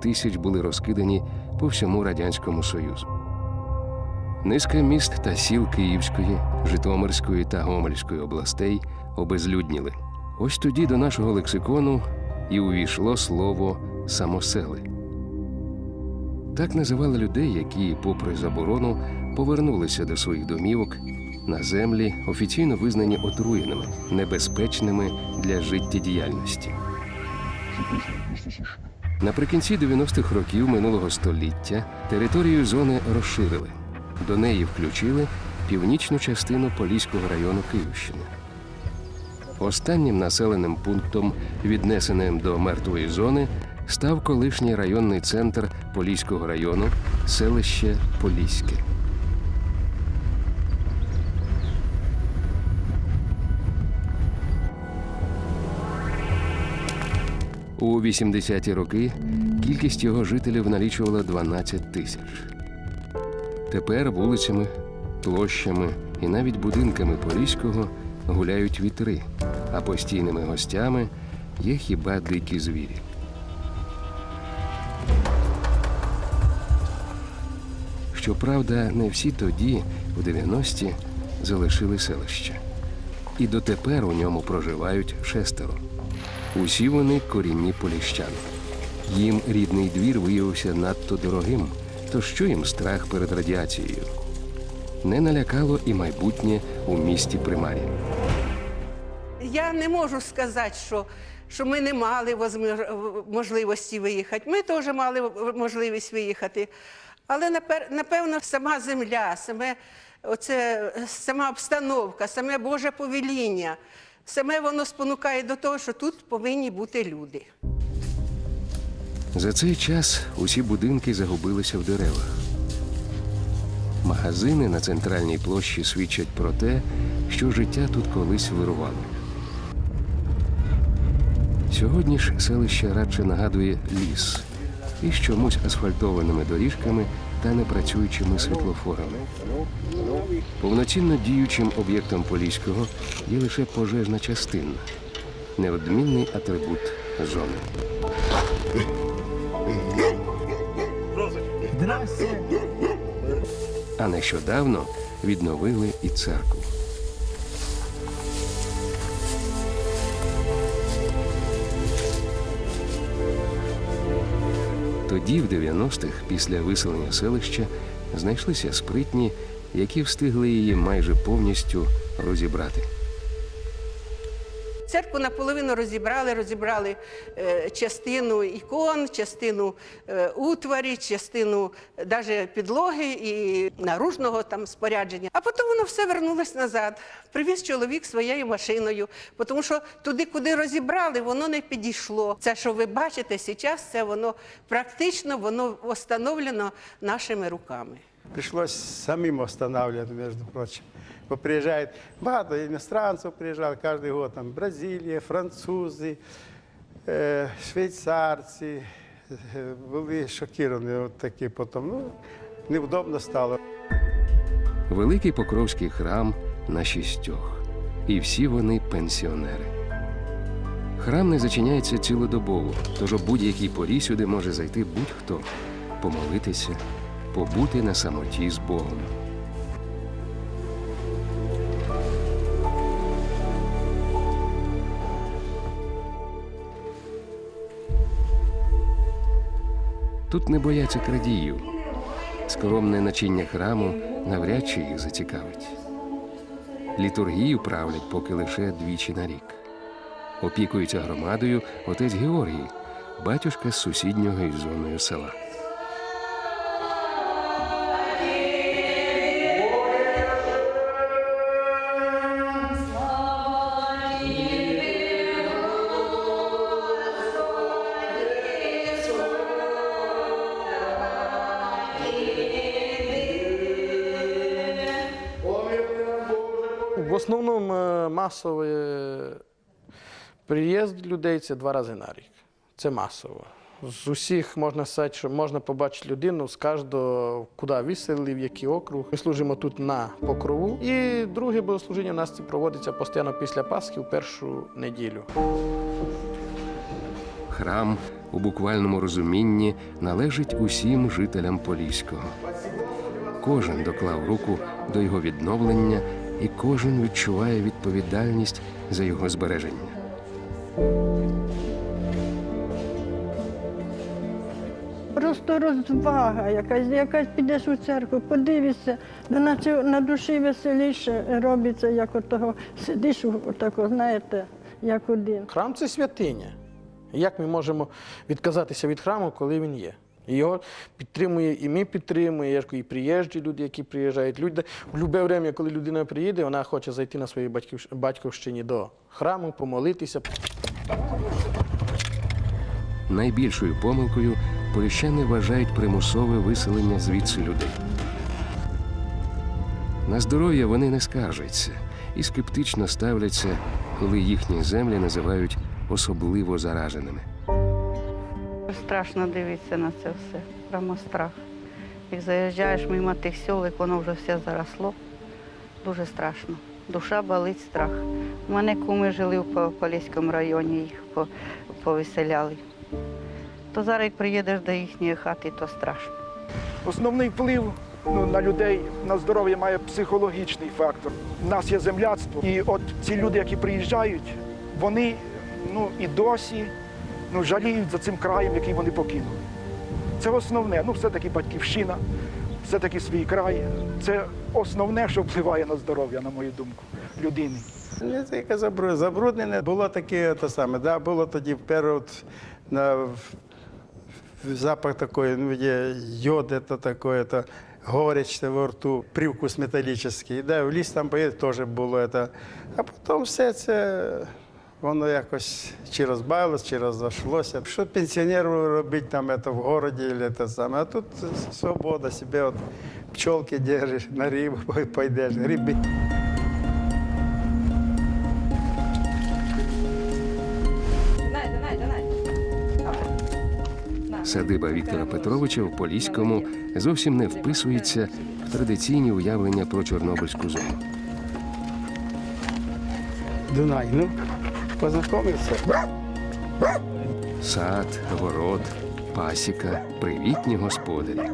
тисяч були розкидані по всьому Радянському Союзу. Низка міст та сіл Київської, Житомирської та Гомельської областей обезлюдніли. Ось тоді до нашого лексикону і увійшло слово самосели. Так називали людей, які, попри заборону, повернулися до своїх домівок на землі, офіційно визнані отруєними, небезпечними для життєдіяльності. Наприкінці 90-х років минулого століття територію зони розширили. До неї включили північну частину Поліського району Київщини. Останнім населеним пунктом, віднесеним до мертвої зони, став колишній районний центр Поліського району, селище Поліське. У 80-ті роки кількість його жителів налічувала 12 тисяч. Тепер вулицями, площами і навіть будинками Поліського гуляють вітри, а постійними гостями є хіба дикі звірі. Щоправда, не всі тоді, у 90-ті, залишили селище. І дотепер у ньому проживають шестеро. Усі вони корінні поліщани. Їм рідний двір виявився надто дорогим, то що їм страх перед радіацією? Не налякало і майбутнє у місті Примарі. Я не можу сказати, що, що ми не мали можливості виїхати. Ми теж мали можливість виїхати. Але напевно сама земля, саме оце, сама обстановка, саме Боже повеління, саме воно спонукає до того, що тут повинні бути люди. За цей час усі будинки загубилися в деревах. Магазини на центральній площі свідчать про те, що життя тут колись вирувало. Сьогодні ж селище радше нагадує ліс із чомусь асфальтованими доріжками та непрацюючими світлофорами. Повноцінно діючим об'єктом Поліського є лише пожежна частина, неодмінний атрибут зони. А нещодавно відновили і церкву. Тоді, в 90-х, після виселення селища, знайшлися спритні, які встигли її майже повністю розібрати. Церкву наполовину розібрали, розібрали е, частину ікон, частину е, утварі, частину навіть підлоги і наружного там спорядження. А потім воно все вернулось назад. Привіз чоловік своєю машиною, тому що туди, куди розібрали, воно не підійшло. Це, що ви бачите зараз, це воно практично воно встановлено нашими руками. Пришлось самим останавливать, между прочим. Приезжает, багато иностранцев приезжал каждый год, там Бразилия, французи, е, швейцарці. Були шоковані от такі потім. Ну, невдобно стало. Великий Покровський храм на шістьох. І всі вони пенсіонери. Храм не зачиняється цілодобово, тож о будь-якій порі сюди може зайти будь-хто, помолитися, побути на самоті з Богом. Тут не бояться крадіїв. Скромне начиння храму навряд чи їх зацікавить. Літургію правлять поки лише двічі на рік. Опікується громадою отець Георгій, батюшка з сусіднього із зоною села. Масовий е, приїзд людей це два рази на рік. Це масово. З усіх можна сказати, що можна побачити людину з кожного, куди виселили, в який округ. Ми служимо тут на покрову. І друге богослужіння у нас це проводиться постійно після Пасхи в першу неділю. Храм у буквальному розумінні належить усім жителям Поліського. Кожен доклав руку до його відновлення, і кожен відчуває відповідальність за його збереження. Просто розвага, якась, якась підеш у церкву, подивишся, наче на душі веселіше робиться, як от того сидиш, отако, знаєте, як один. Храм це святиня. Як ми можемо відказатися від храму, коли він є? Його підтримує, і ми підтримуємо, є ж і приїжджі люди, які приїжджають. Люди, в будь-яке время, коли людина приїде, вона хоче зайти на своїй батьківщ- батьківщині до храму, помолитися. Найбільшою помилкою поліщани вважають примусове виселення звідси людей. На здоров'я вони не скаржаться і скептично ставляться, коли їхні землі називають особливо зараженими. Страшно дивитися на це все, прямо страх. Як заїжджаєш мимо тих сіл, як воно вже все заросло, дуже страшно. Душа болить страх. У мене куми жили в Поліському районі, їх по- повиселяли. То зараз, як приїдеш до їхньої хати, то страшно. Основний вплив ну, на людей, на здоров'я має психологічний фактор. У нас є земляцтво. І от ці люди, які приїжджають, вони ну, і досі ну, жаліють за цим краєм, який вони покинули. Це основне. Ну, все-таки батьківщина, все-таки свій край. Це основне, що впливає на здоров'я, на мою думку, людини. Не тільки забру- забруднене. Було таке те саме, да, було тоді в період на в- в запах такий, ну, є йод, это такое, это горечь во рту, привкус металічний. Да, в ліс там поїде, теж було это. А потім все це воно якось чи розбавилось, чи розійшлося. Що пенсіонеру робити там это в городі, или те саме. А тут свобода, себе от пчелки держиш, на рибу пойдеш, гриби. Садиба Віктора Петровича в Поліському зовсім не вписується в традиційні уявлення про Чорнобильську зону. Дунай, ну, познайомився. Сад, город, пасіка, привітні господарі.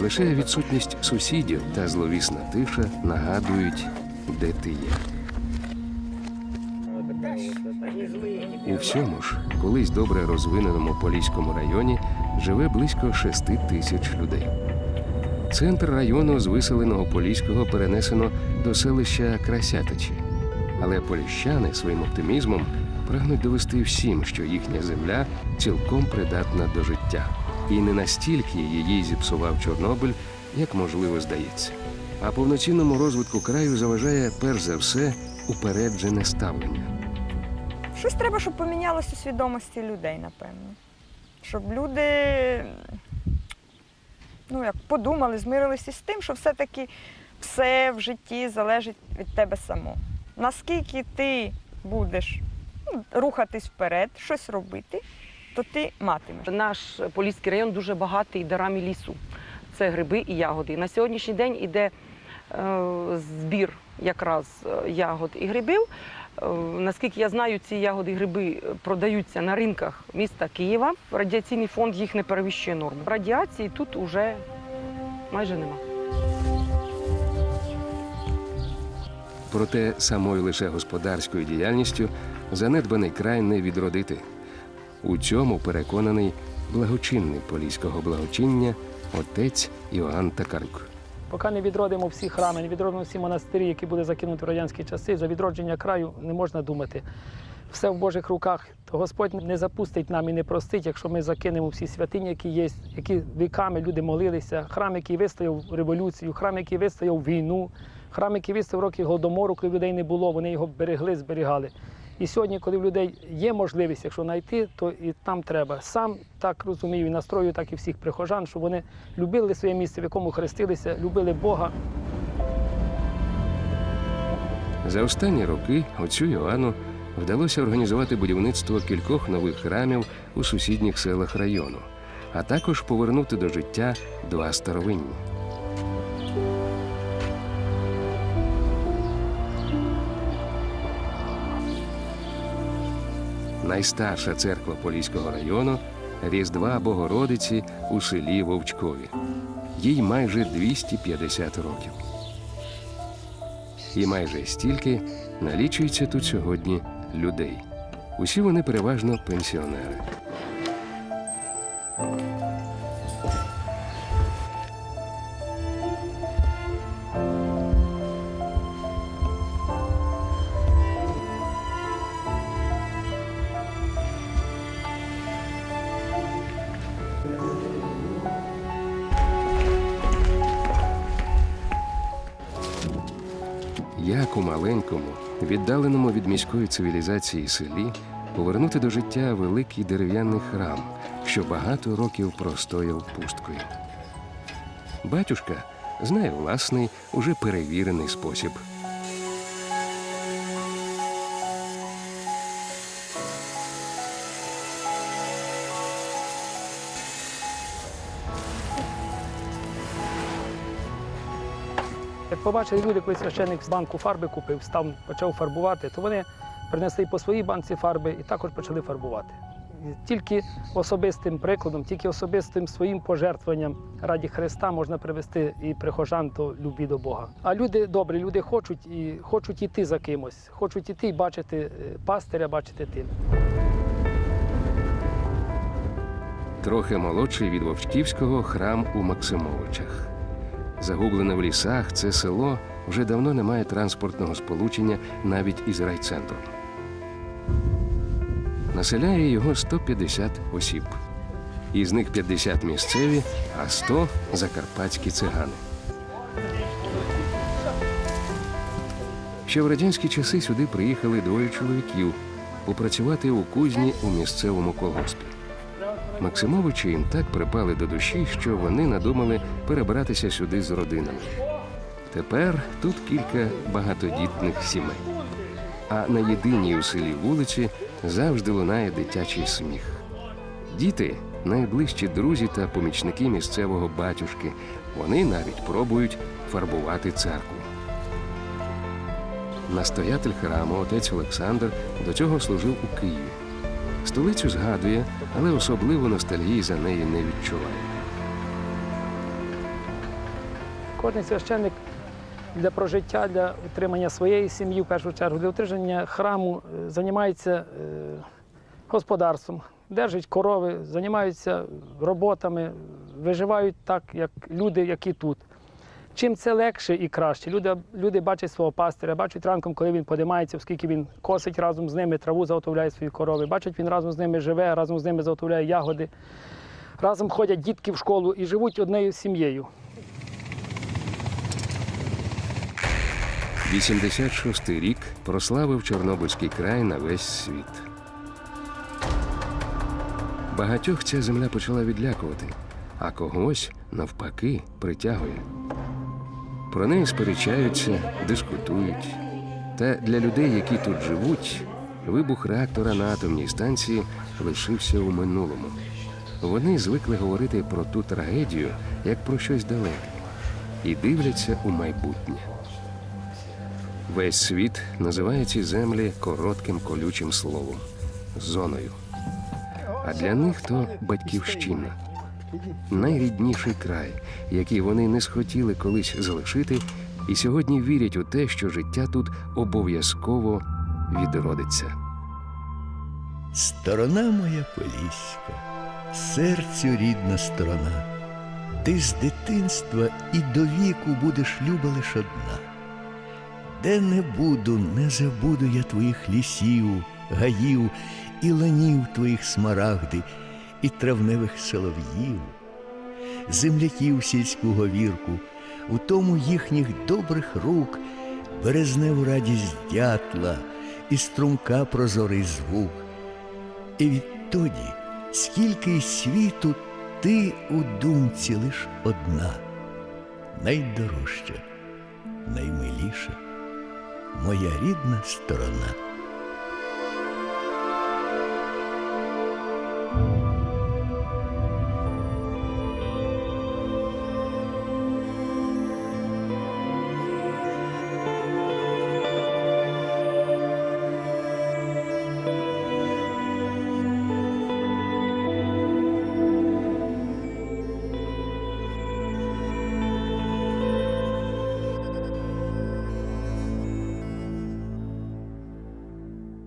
Лише відсутність сусідів та зловісна тиша нагадують, де ти є. У всьому ж, колись добре розвиненому Поліському районі живе близько шести тисяч людей. Центр району з виселеного Поліського перенесено до селища Красятичі. Але поліщани своїм оптимізмом прагнуть довести всім, що їхня земля цілком придатна до життя. І не настільки її зіпсував Чорнобиль, як можливо здається. А повноцінному розвитку краю заважає перш за все упереджене ставлення. Щось треба, щоб помінялося у свідомості людей, напевно. Щоб люди ну, як подумали, змирилися з тим, що все-таки все в житті залежить від тебе самого. Наскільки ти будеш ну, рухатись вперед, щось робити, то ти матимеш. Наш Поліський район дуже багатий дарами лісу. Це гриби і ягоди. На сьогоднішній день іде е, збір якраз е, ягод і грибів. Е, наскільки я знаю, ці ягоди і гриби продаються на ринках міста Києва. Радіаційний фонд їх не перевищує норму. Радіації тут уже майже нема. Проте самою лише господарською діяльністю занедбаний край не відродити. У цьому переконаний благочинний поліського благочиння отець Іоанн Такарук. Поки не відродимо всі храми, не відродимо всі монастирі, які були закинуті в радянські часи, за відродження краю не можна думати. Все в Божих руках. Господь не запустить нам і не простить, якщо ми закинемо всі святині, які є, які віками люди молилися. Храм, який вистояв революцію, храм, який вистояв війну, храм, який вистояв роки голодомору, коли людей не було, вони його берегли, зберігали. І сьогодні, коли в людей є можливість, якщо знайти, то і там треба. Сам так розумію, і настрою, так і всіх прихожан, щоб вони любили своє місце, в якому хрестилися, любили Бога. За останні роки отцю Іоанну вдалося організувати будівництво кількох нових храмів у сусідніх селах району, а також повернути до життя два старовинні. Найстарша церква Поліського району Різдва Богородиці у селі Вовчкові. Їй майже 250 років. І майже стільки налічується тут сьогодні людей. Усі вони переважно пенсіонери. Віддаленому від міської цивілізації селі, повернути до життя великий дерев'яний храм, що багато років простояв пусткою. Батюшка знає власний, уже перевірений спосіб. Побачили люди, коли священник з банку фарби купив, став, почав фарбувати, то вони принесли по своїй банці фарби і також почали фарбувати. Тільки особистим прикладом, тільки особистим своїм пожертвуванням раді Христа можна привести і прихожан до любві до Бога. А люди добрі, люди хочуть і хочуть іти за кимось, хочуть іти і бачити е, пастиря, бачити тим. Трохи молодший від Вовчківського храм у Максимовичах. Загублене в лісах, це село вже давно не має транспортного сполучення навіть із райцентром. Населяє його 150 осіб. Із них 50 місцеві, а 100 закарпатські цигани. Ще в радянські часи сюди приїхали двоє чоловіків попрацювати у кузні у місцевому колгоспі. Максимовичі їм так припали до душі, що вони надумали перебратися сюди з родинами. Тепер тут кілька багатодітних сімей. А на єдиній у селі вулиці завжди лунає дитячий сміх. Діти найближчі друзі та помічники місцевого батюшки. Вони навіть пробують фарбувати церкву. Настоятель храму отець Олександр до цього служив у Києві. Столицю згадує, але особливо ностальгії за неї не відчуває. Кожен священник для прожиття, для утримання своєї сім'ї, в першу чергу, для утримання храму е, займається е, господарством, держить корови, займаються роботами, виживають так, як люди, які тут. Чим це легше і краще. Люди, люди бачать свого пастиря, бачать ранком, коли він подимається, оскільки він косить разом з ними, траву заготовляє свої корови. Бачать, він разом з ними живе, разом з ними заготовляє ягоди. Разом ходять дітки в школу і живуть однією сім'єю. 86-й рік прославив Чорнобильський край на весь світ. Багатьох ця земля почала відлякувати, а когось, навпаки, притягує. Про неї сперечаються, дискутують. Та для людей, які тут живуть, вибух реактора на атомній станції лишився у минулому. Вони звикли говорити про ту трагедію як про щось далеке і дивляться у майбутнє. Весь світ називає ці землі коротким колючим словом зоною. А для них то батьківщина, найрідніший край, який вони не схотіли колись залишити, і сьогодні вірять у те, що життя тут обов'язково відродиться. Сторона моя поліська, серцю рідна сторона. Ти з дитинства і до віку будеш люба лиш одна. Де не буду, не забуду я твоїх лісів, гаїв і ланів твоїх смарагди, і травневих солов'їв, земляків сільську говірку, у тому їхніх добрих рук березневу радість дятла і струмка прозорий звук. І відтоді, скільки й світу ти у думці лиш одна, найдорожча, наймиліша, моя рідна сторона.